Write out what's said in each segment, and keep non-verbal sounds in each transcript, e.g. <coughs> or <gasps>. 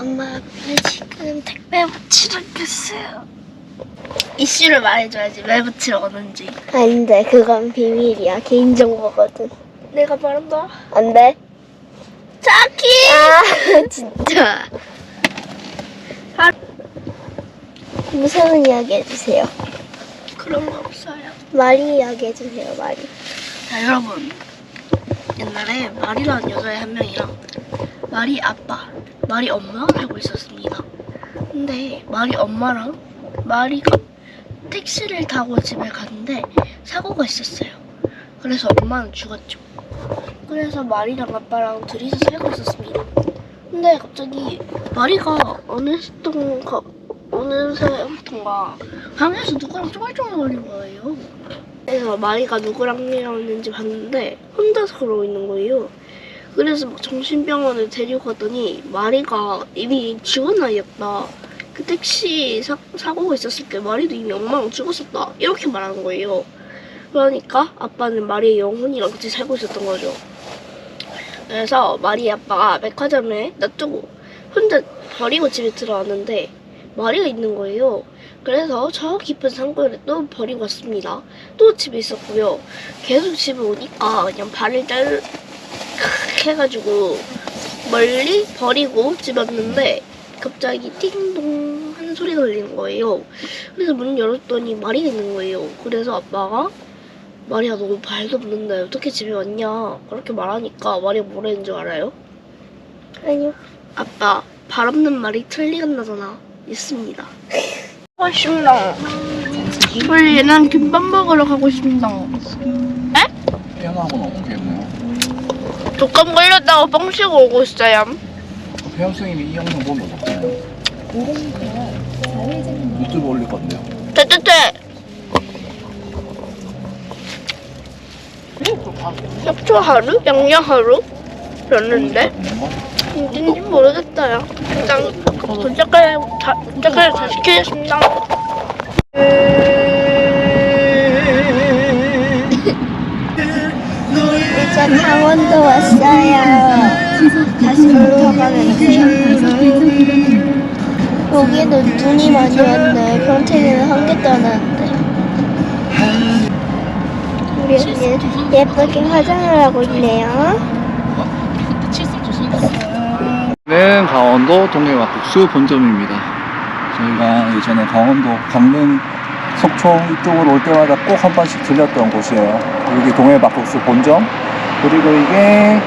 엄마 아빠 지금 택배 붙이러 갔어요. 이슈를 말해줘야지 왜 붙이러 오는지. 안돼 그건 비밀이야 개인정보거든 내가 말한다. 안돼 자키. 아 <laughs> 진짜 아. 무서운 이야기 해주세요 그런 거 없어요. 마리 이야기 해주세요 마리 자 여러분 옛날에 말이라는 여자애 한 명이랑 말이 아빠, 말이 엄마 살고 있었습니다. 근데 말이 엄마랑 말이가 택시를 타고 집에 갔는데 사고가 있었어요. 그래서 엄마는 죽었죠. 그래서 말이랑 아빠랑 둘이서 살고 있었습니다. 근데 갑자기 마리가 어느샌가 어느 새부턴가 방에서 누구랑 쫑알쫑알거리는 거예요. 그래서 마리가 누구랑 일어났는지 봤는데 혼자서 그러고 있는 거예요. 그래서 막 정신병원에 데리고 갔더니 마리가 이미 죽은 나이였다. 그 택시 사, 사고가 있었을 때 마리도 이미 엄마랑 죽었었다. 이렇게 말하는 거예요. 그러니까 아빠는 마리의 영혼이랑 같이 살고 있었던 거죠. 그래서 마리 아빠가 백화점에 놔두고 혼자 버리고 집에 들어왔는데 마리가 있는 거예요. 그래서 저 깊은 산골에 또 버리고 왔습니다. 또 집에 있었고요. 계속 집에 오니까 그냥 발을 짤 해가지고 멀리 버리고 집에 왔는데 갑자기 띵동 하는 소리가 들리는 거예요. 그래서 문 열었더니 마리가 있는 거예요. 그래서 아빠가 마리야 너 발도 없는데 어떻게 집에 왔냐 그렇게 말하니까 마리가 뭐라 했는 줄 알아요? 아니요 아빠 발 없는 말이 틀리겠나잖아 있습니다 맛있다 빨리 난 김밥 먹으러 가고 싶다 폐암하고는 어떻겠네요. 독감 걸렸다고 뻥 쉬고 오고 있어요 폐암 선생님이 이 영상 보면 어떡해요? 유튜브 올릴 건데요. 떼떼떼 협조 하루? 양양 하루? 그랬는데 어딘지 모르겠어요 일단 도착을 다, 도착을 다 시키겠습니다 이제 강원도 왔어요 다시 돌아가는데 여기도 눈이 많이 왔네 평택에는 한 개도 안 왔는데 우리 언니 예쁘게 화장을 하고 있네요 는 강원도 동해막국수 본점입니다. 저희가 예전에 강원도 강릉 속초 이쪽으로 올 때마다 꼭 한 번씩 들렸던 곳이에요. 여기 동해막국수 본점. 그리고 이게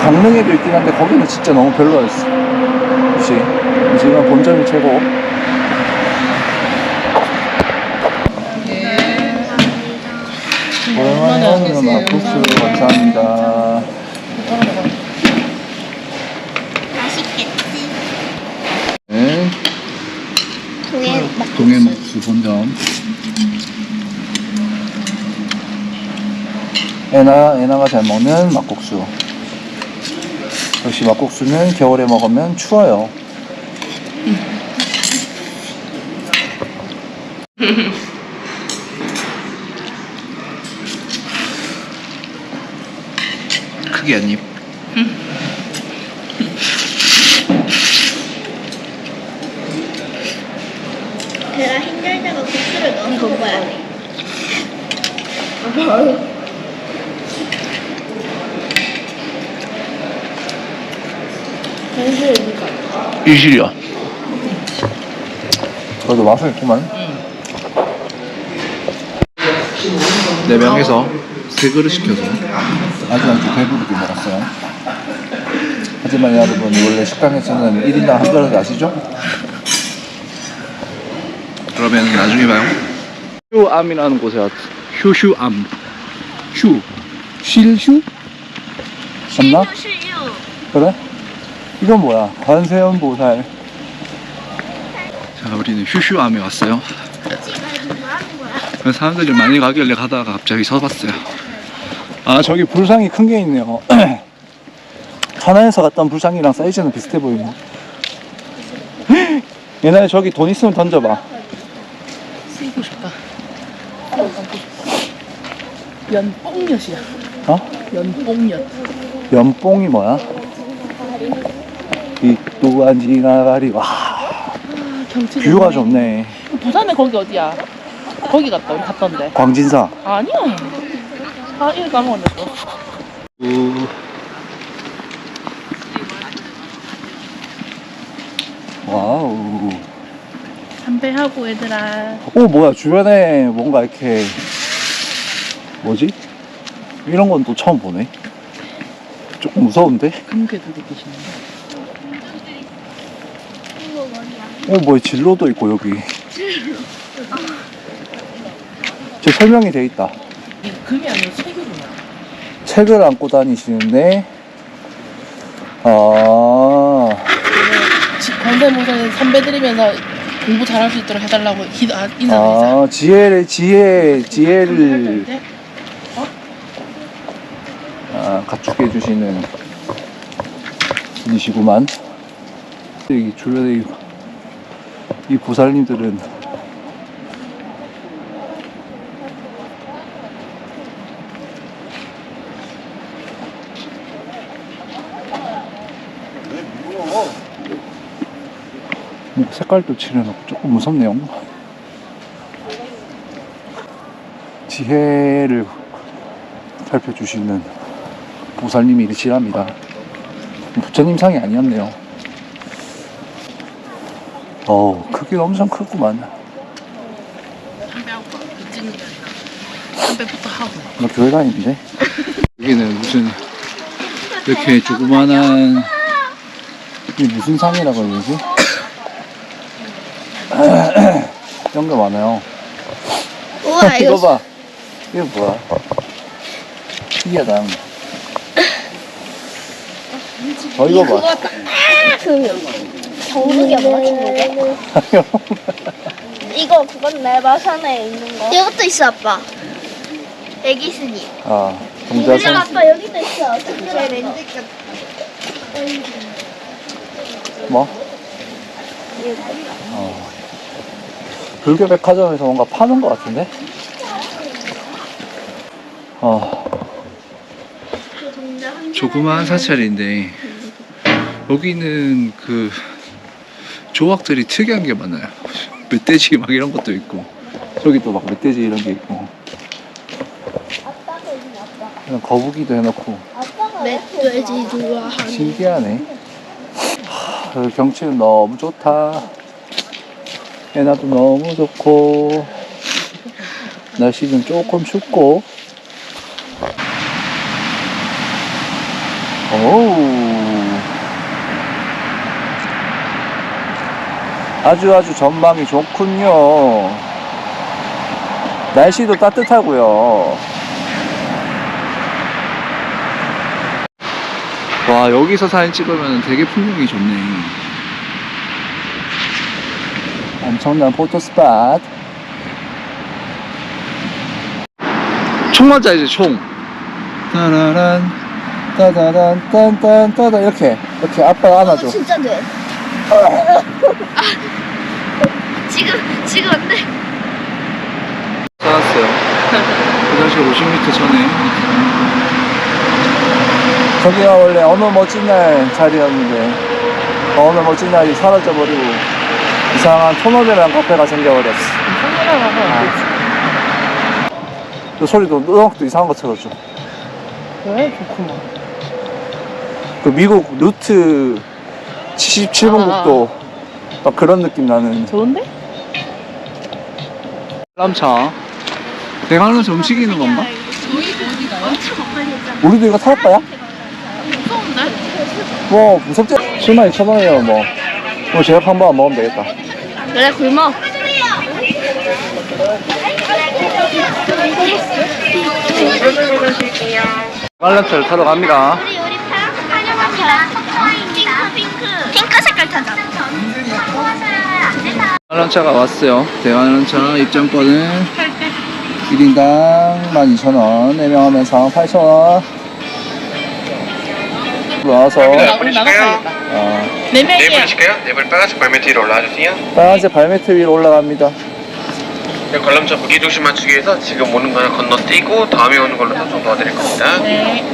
강릉에도 있긴 한데 거기는 진짜 너무 별로였어. 역시 지금 본점이 최고. 오랜만에 오는 막국수 감사합니다. 네. 동해 동해목수 본점. 애나, 애나가 잘 먹는 막국수. 역시 막국수는 겨울에 먹으면 추워요. 크게 한 입. 제가 힘들다가 국수를 넣어서 먹어야 돼 이실이야. 그래도 맛은 있구만. 네 명에서 세 그릇 시켜서 아주 아주 배부르게 먹었어요. 하지만 여러분 원래 식당에서는 1인당 한 그릇 아시죠? 그러면 나중에 봐요. 휴암이라는 곳에 왔. 휴휴암. 휴. 실휴? 맞나? 그래? 이건 뭐야? 관세음보살. 자, 우리는 휴휴암에 왔어요. 그래서 사람들이 많이 가길래 가다가 갑자기 서봤어요. 아, 저기 불상이 큰 게 있네요. <clears throat> 천안에서 갔던 불상이랑 사이즈는 비슷해 보이네. <gasps> 옛날에 저기 돈 있으면 던져봐. 쓰고 싶다. 연뽕엿이야. 어? 연뽕엿. 연뽕이 뭐야? 이 또한 지나가리 와 경치 뷰가 좋네. 좋네 부산에 거기 어디야? 거기 갔다 우리 갔던데. 광진사 아니야. 아 이거 까먹었네 또. 우. 와우 담배하고 얘들아. 오 뭐야 주변에 뭔가 이렇게 뭐지? 이런 건 또 처음 보네 조금 무서운데? 금괴들이 계시네. 어 뭐야 진로도 있고 여기 저 설명이 돼 있다 이 금이 아니라 책이구나. 책을 안고 다니시는데 아 지- 관세모사에 선배들이면서 공부 잘할 수 있도록 해달라고 기, 아, 인사. 아, 지혜를, 지혜, 지혜를 아, 갖추게 해주시는 분이시구만. 이 주변에 이, 이 보살님들은 뭐 색깔도 칠해놓고 조금 무섭네요. 지혜를 살펴주시는 보살님이 이르시랍니다. 부처님 상이 아니었네요. 어우, 크기가 엄청 크구만. 담배하고 아니라 담배부터 하고. 너 교회 다니는데? 여기는 무슨, 이렇게 조그만한, 이게 무슨 상이라고 되지? <coughs> 이런 게 많아요. 우와 <laughs> 이거 이거 봐. 이거 뭐야? 신기하다. 어, 이거 봐. 그 정국이야 뭐야 정국이? 이거 그건 내 마산에 있는 거. 이것도 있어 아빠. 애기 스님. 아, 동자선. 아빠 여기도 있어. 제 렌즈 꼈. 뭐? 어. 불교 백화점에서 뭔가 파는 것 같은데? 어. 조그마한 사찰인데, 여기는 그, 조각들이 특이한 게 많아요. 멧돼지 막 이런 것도 있고, 저기도 막 멧돼지 이런 게 있고, 그냥 거북이도 해놓고, 멧돼지 좋아하는. 신기하네. 하, 여기 경치는 너무 좋다. 해나도 너무 좋고, 날씨 는 조금 춥고, 오우. 아주 아주 전망이 좋군요. 날씨도 따뜻하고요. 와 여기서 사진 찍으면 되게 풍경이 좋네 엄청난 포토 스팟 총 맞아 이제 총 따라란 따다란 딴딴 따다 이렇게 이렇게 아빠가 안아줘 진짜 돼. 지금 지금 안 돼. 살았어요. 화장실 50m 전에. 저기가 원래 어느 멋진 날 자리였는데 어느 멋진 날이 사라져버리고 이상한 토너베라는 카페가 생겨버렸어. 성렬하고 그 소리도 음악도 이상한 거 틀어줘 왜? 좋구만. 그 미국 루트 77번 아. 국도 막 그런 느낌 나는 좋은데? 람차 대관람차 움직이는 건가? 어디가요? 우리도 이거 탈 거야? 무서운데? 뭐 무섭지? 7만 2천 원이에요 뭐. 뭐 제약 한번 먹으면 되겠다. 그래 굶어. 관람차를 타러 갑니다. 핑크 핑크. 핑크 색깔 타자. 관람차가 왔어요. 대관람차 입장권은 1인당 12,000원, 4명 하면 48,000원. 나와서 나 우리 나가야겠다. 어, 네네 명이야. 분이실까요? 네분 빨간색 발매트 위로 올라와주세요. 빨간색 발매트 위로 올라갑니다. 네, 관람차 무게 중심 맞추기 위해서 지금 오는 거는 건너뛰고 다음에 오는 걸로 탑승 도와드릴 겁니다. 네.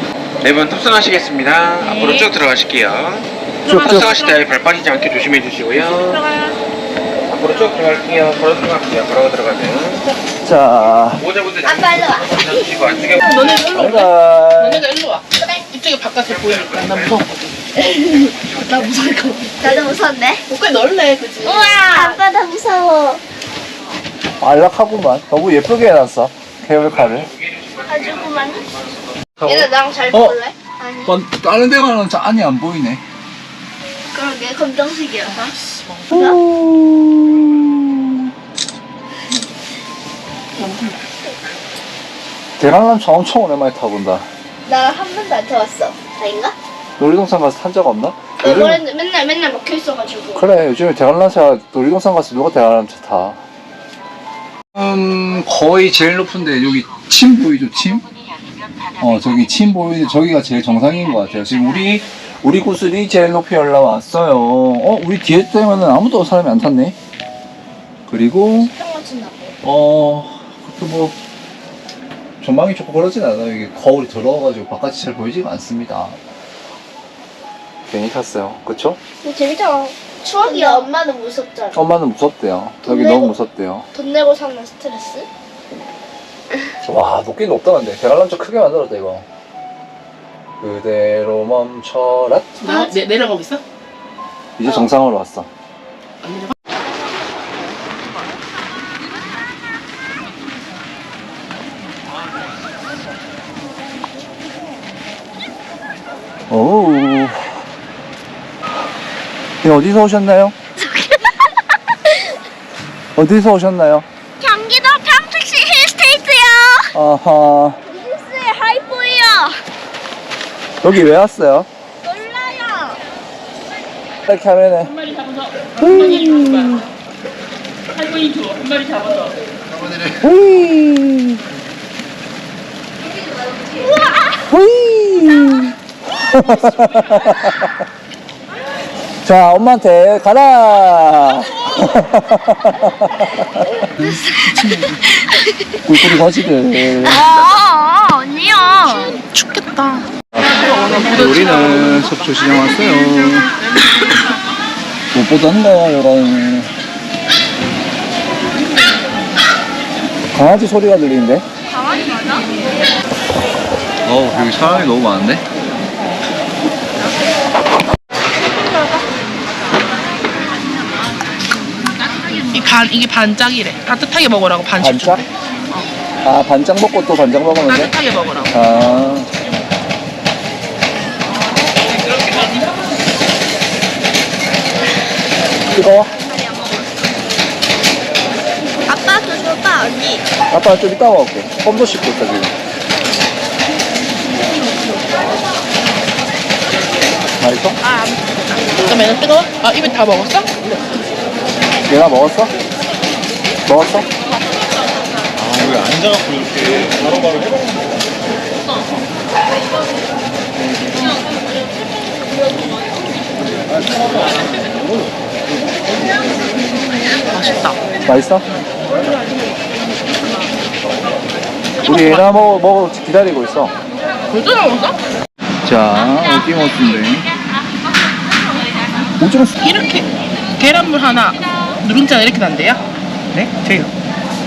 네분 탑승하시겠습니다. 앞으로 쭉 들어가실게요. 쭉쭉. 탑승하실 때 발 빠지지 않게 조심해 주시고요. 앞으로 쭉 들어갈게요. 걸어 들어갈게요. 걸어 들어가세요. 자, 보호자분들 아빠 일로 와. 앉으시고 안쪽에 너네 일로 와. 너네가 일로 와. 이쪽에 바깥에 보이니까 <laughs> 나 무서웠거든. 나 무서울까 봐. 나도 무서운데? 꽤 넓네, 그지? 우와! 아빠 나 무서워. 안락하구만. 너무 예쁘게 해놨어. 케이블카를. 가지고만. 얘네 나랑 잘 어? 볼래? 아니. 번- 다른 데 가는 짠이 안 보이네. 그러게 검정색이어서. 대관람차 엄청 오랜만에 타본다. 나 한 번도 안 타봤어. 아닌가? 놀이동산 가서 탄 적 없나? 요즘- 이번에 맨날 맨날 막혀 있어가지고. 그래 요즘에 대관람차 놀이동산 가서 누가 대관람차 타? 음 거의 제일 높은데 여기 침 보이죠 침? 어 저기 침 보이는데 저기가 제일 정상인 것 같아요. 지금 우리 우리 구슬이 제일 높이 올라왔어요. 어 우리 뒤에 때면은 아무도 사람이 안 탔네. 그리고. 어 그렇게 뭐 전망이 좋고 그러진 않아요. 이게 거울이 더러워가지고 바깥이 잘 보이지가 않습니다. 괜히 탔어요. 그쵸? 근데 재밌잖아. 추억이야. 엄마는 무섭잖아. 엄마는 무섭대요. 여기 근데- 너무 무섭대요. 돈 내고 사는 스트레스? 와 높긴 높다 근데 대관람차 크게 만들었다 이거 그대로 멈춰라 나 내, 내려가고 있어? 이제 정상으로 왔어 안 내려가? 오우 네, 어디서 오셨나요? <laughs> 어디서 오셨나요? 경기도 평택시 힐스테이트요. 아하. 여기 왜 왔어요? 몰라요. 이렇게 하면은 한 마리 잡아서 한 마리 줄 거야. 할머니 줘. 한 마리 잡아서. 후이 후이 자 엄마한테 가라 <laughs> 꿀꿀이 거지들 아, 언니요. 춥겠다. 우리는 속초 시장 왔어요 못 보던가요 이런 강아지 소리가 들리는데 강아지 맞아? 어우 여기 사람이 너무 많은데 이 반, 이게 반짝이래. 따뜻하게 먹으라고 반씩 반짝? 준대. 아 반짝 먹고 또 반짝 먹으면 돼? 따뜻하게 먹으라고. 아 뜨거워? 아빠도 줘봐, 언니. 아빠 좀 이따 먹을게 껌도 씹고 있다 지금 맛있어? 아, 얘는 뜨거워? 아, 입에 다 먹었어? 얘가 먹었어? 먹었어? 맛있다. 맛있어? 우리 얘나 먹어, 먹어 기다리고 있어 벌써 먹었어? 자 오징어순데 오징어 수 이렇게 계란물 하나 누룽지가 이렇게 난대요? 네? 돼요.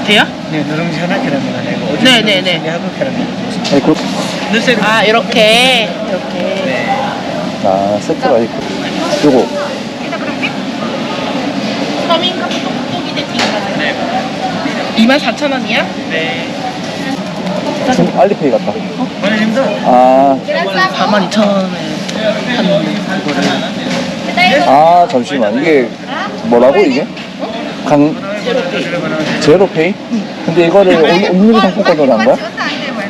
돼요? 네, 누룽지 하나 계란물 하나 이거 오징어 네, 네, 네. 하고 계란물. 아니 그, 넣으세요. 아 이렇게 이렇게 네. 아 세트가 있고 요거 서민가 떡볶이 대팅가 24,000원이야? 네. 좀 알리페이 같다 원장님도 아, 42,000원에 샀는데 그거를 아 잠시만 이게 뭐라고 이게? 강 제로페이? 근데 이거를 오- 오늘 상품권으로 한 거야?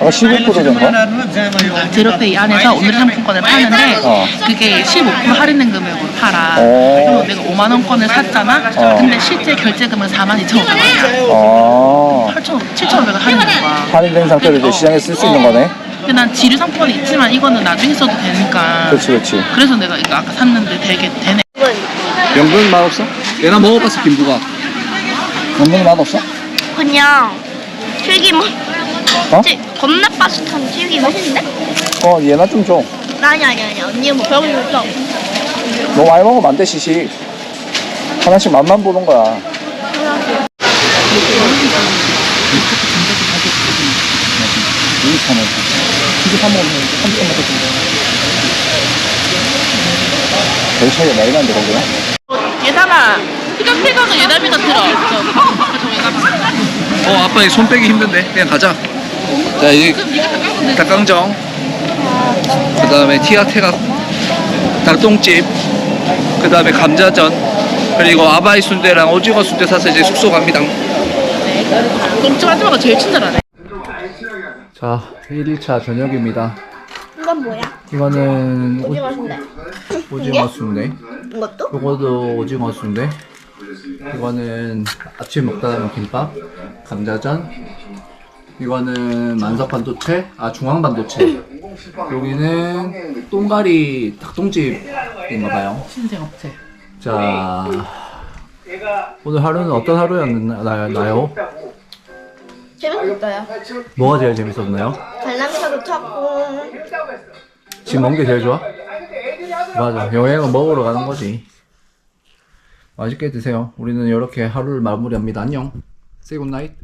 아까 15%된 거야? 제로페이 안에서 오늘 상품권을 파는데 어. 그게 15% 할인된 금액으로 팔아 어. 그래서 내가 5만 원권을 샀잖아 어. 근데 실제 결제 금액은 42,500원이야 아 8,000, 7,500원 할인된 거야 할인된 상태로 이제 시장에 쓸 수 있는 거네? 근데 난 지류 상품권이 있지만 이거는 나중에 써도 되니까 그렇지 그렇지 그래서 내가 이거 아까 샀는데 되게 되네 연근 맛없어? 얘나 먹어봤어 김부각 연근 맛없어? 그냥 튀김. 어? 찌- 겁나 바삭한 튀김 맛있는데? 어 얘나 좀 줘 아니 아니 아니 언니 뭐 병이 없어. 너 많이 먹으면 안 돼, 시식. 하나씩 맛만 보는 거야. 여기 사는 이거 사 먹으면 30분 먹거든요. 별 차이가 많이 나는데, 거기는? 얘담아, 피각피각은 얘담이가 들어. 저. 어, 아빠 이손 빼기 힘든데. 그냥 가자. 자, 이 닭강정. 그 다음에 티아테가 닭똥집. 그 다음에 감자전. 그리고 아바이 순대랑 오징어 순대 사서 이제 숙소 갑니다. 똥집 아줌마가 제일 친절하네. 자, 1일차 저녁입니다. 이건 뭐야? 이거는 오, 오징어 순대. 오징어 순대. 이것도? 요거도 오징어 순대. 이거는 아침 먹다 남은 김밥, 감자전. 이거는 만석 반도체, 아 중앙 반도체. 여기는 똥가리 닭똥집인가 봐요. 신생 업체. 자, 오늘 하루는 어떤 하루였나요? 재밌었어요. 뭐가 제일 재밌었나요? 관람차도 타고 지금 먹는 게 제일 좋아? 맞아. 여행은 먹으러 가는 거지. 맛있게 드세요. 우리는 이렇게 하루를 마무리합니다. 안녕. Say good night.